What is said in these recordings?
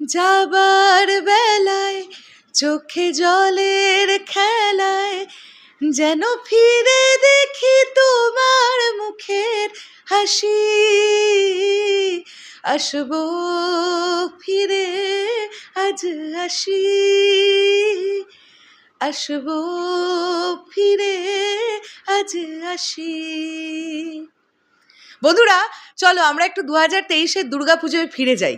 যাবার বেলায় চোখে জলের খেলায় যেন ফিরে দেখি তোমার মুখের হাসি। আসব ফিরে, আজ আসি। আসব ফিরে, আজ আসি। বন্ধুরা, চলো আমরা একটু দু হাজার তেইশের দুর্গাপুজোয় ফিরে যাই।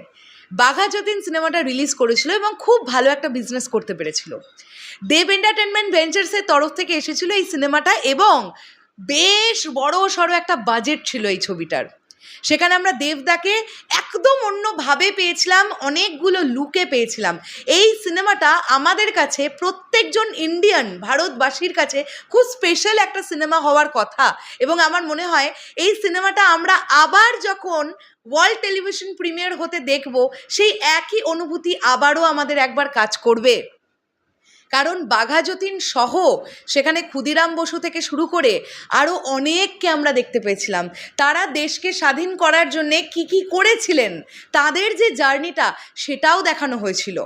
বাঘা যতীন সিনেমাটা রিলিজ করেছিল এবং খুব ভালো একটা বিজনেস করতে পেরেছিল। দেব এন্টারটেনমেন্ট ভেঞ্চার্সের তরফ থেকে এসেছিল এই সিনেমাটা এবং বেশ বড় সড়ো একটা বাজেট ছিল এই ছবিটার। সেখানে আমরা দেবদাকে একদম অন্যভাবে পেয়েছিলাম, অনেকগুলো লুকে পেয়েছিলাম। এই সিনেমাটা আমাদের কাছে প্রত্যেকজন ইন্ডিয়ান ভারতবাসীর কাছে খুব স্পেশাল একটা সিনেমা হওয়ার কথা। এবং আমার মনে হয় এই সিনেমাটা আমরা আবার যখন ওয়ার্ল্ড টেলিভিশন প্রিমিয়ার হতে দেখব, সেই একই অনুভূতি আবারও আমাদের একবার কাজ করবে। কারণ বাঘা যতীন সহ সেখানে ক্ষুদিরাম বসু থেকে শুরু করে আরও অনেককে আমরা দেখতে পেয়েছিলাম। তারা দেশকে স্বাধীন করার জন্যে কি কি করেছিলেন, তাদের যে জার্নিটা সেটাও দেখানো হয়েছিল।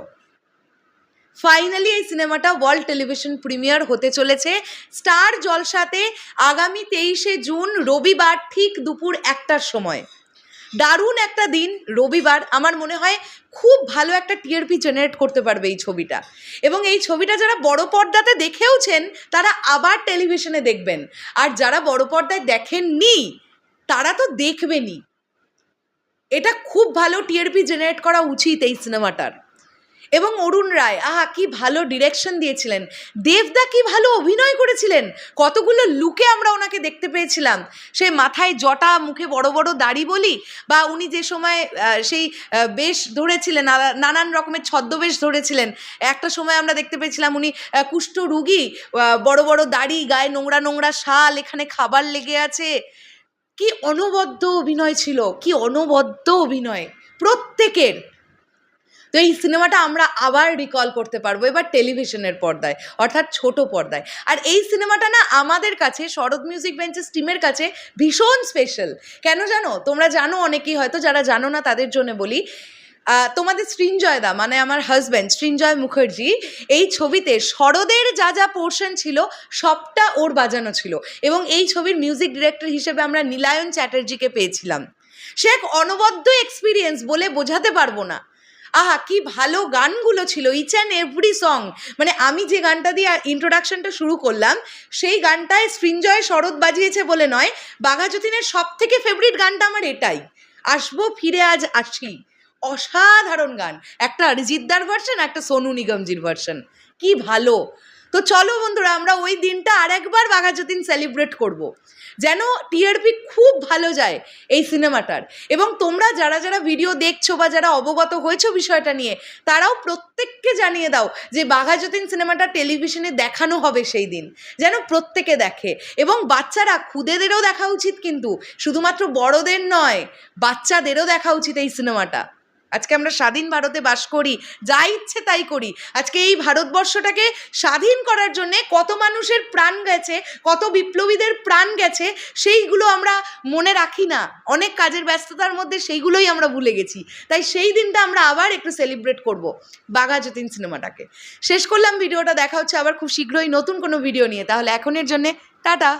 ফাইনালি এই সিনেমাটা ওয়ার্ল্ড টেলিভিশন প্রিমিয়ার হতে চলেছে। স্টার জলসাতে আগামী তেইশে জুন রবিবার ঠিক দুপুর একটার সময়। দারুণ একটা দিন, রবিবার। আমার মনে হয় খুব ভালো একটা টিআরপি জেনারেট করতে পারবে এই ছবিটা। এবং এই ছবিটা যারা বড় পর্দাতে দেখেওছেন, তারা আবার টেলিভিশনে দেখবেন। আর যারা বড় পর্দায় দেখেননি, তারা তো দেখবেনই। এটা খুব ভালো টিআরপি জেনারেট করা উচিত এই সিনেমাটার এবং অরুণ রায়, আহা, কি ভালো ডিরেকশন দিয়েছিলেন। দেবদা কি ভালো অভিনয় করেছিলেন? কতগুলো লুকে আমরা ওনাকে দেখতে পেয়েছিলাম। সে মাথায় জটা, মুখে বড় বড় দাড়ি বলি, বা উনি যে সময় সেই বেশ ধরেছিলেন নানান রকমের ছদ্মবেশ ধরেছিলেন। একটা সময় আমরা দেখতে পেয়েছিলাম উনি কুষ্ঠ রুগী বড় বড় দাড়ি, গায়ে নোংরা নোংরা শাল, এখানে খাবার লেগে আছে। কি অনবদ্য অভিনয় ছিল, কি অনবদ্য অভিনয়। প্রত্যেকের তো এই সিনেমাটা আমরা আবার রিকল করতে পারব এবার টেলিভিশনের পর্দায়, অর্থাৎ ছোট পর্দায়। আর এই সিনেমাটা না আমাদের কাছে, শরৎ মিউজিক বেঞ্চেস টিমের কাছে ভীষণ স্পেশাল কেন জানো? তোমরা জানো অনেকেই হয়তো, যারা জানো না তাদের জন্য বলি তোমাদের সৃঞ্জয়দা মানে আমার হাজব্যান্ড সৃঞ্জয় মুখার্জি, এই ছবিতে শরদের যা যা পোর্শন ছিল, সবটা ওর বাজানো ছিল। এবং এই ছবির মিউজিক ডিরেক্টর হিসেবে আমরা নীলায়ন চ্যাটার্জিকে পেয়েছিলাম। সে এক অনবদ্য এক্সপিরিয়েন্স বলে বোঝাতে পারব না। আহা, কি ভালো গানগুলো ছিল। ইচ অ্যান্ড এভরি সং মানে আমি যে গানটা দিয়ে ইন্ট্রোডাকশনটা শুরু করলাম, সেই গানটায় সৃঞ্জয় শরৎ বাজিয়েছে বলে নয় বাঘা যতীনের সব থেকে ফেভারিট গানটা আমার এটাই। আসব, ফিরে আজ আসি। অসাধারণ গান। একটা অরিজিৎদার ভার্সন একটা সোনু নিগমজির ভার্সন কি ভালো। তো চলো বন্ধুরা, আমরা ওই দিনটা আরেকবার বাঘা যতীন সেলিব্রেট করব। যেন টিআরপি খুব ভালো যায় এই সিনেমাটার। এবং তোমরা যারা যারা ভিডিও দেখছ বা যারা অবগত হয়েছো বিষয়টা নিয়ে, তারাও প্রত্যেককে জানিয়ে দাও যে বাঘা যতীন সিনেমাটা টেলিভিশনে দেখানো হবে সেই দিন। যেন প্রত্যেকে দেখে। এবং বাচ্চারা, খুদেদেরও দেখা উচিত কিন্তু। শুধুমাত্র বড়দের নয়, বাচ্চাদেরও দেখা উচিত এই সিনেমাটা। আজকে আমরা স্বাধীন ভারতে বাস করি, যা ইচ্ছে তাই করি। আজকে এই ভারতবর্ষটাকে স্বাধীন করার জন্যে কত মানুষের প্রাণ গেছে, কত বিপ্লবীদের প্রাণ গেছে, সেইগুলো আমরা মনে রাখি না। অনেক কাজের ব্যস্ততার মধ্যে সেইগুলোই আমরা ভুলে গেছি। তাই সেই দিনটা আমরা আবার একটু সেলিব্রেট করব বাঘা যতীন সিনেমাটাকে। শেষ করলাম, ভিডিওটা দেখা হচ্ছে আবার খুব শীঘ্রই নতুন কোনো ভিডিও নিয়ে। তাহলে এখনের জন্যে টাটা।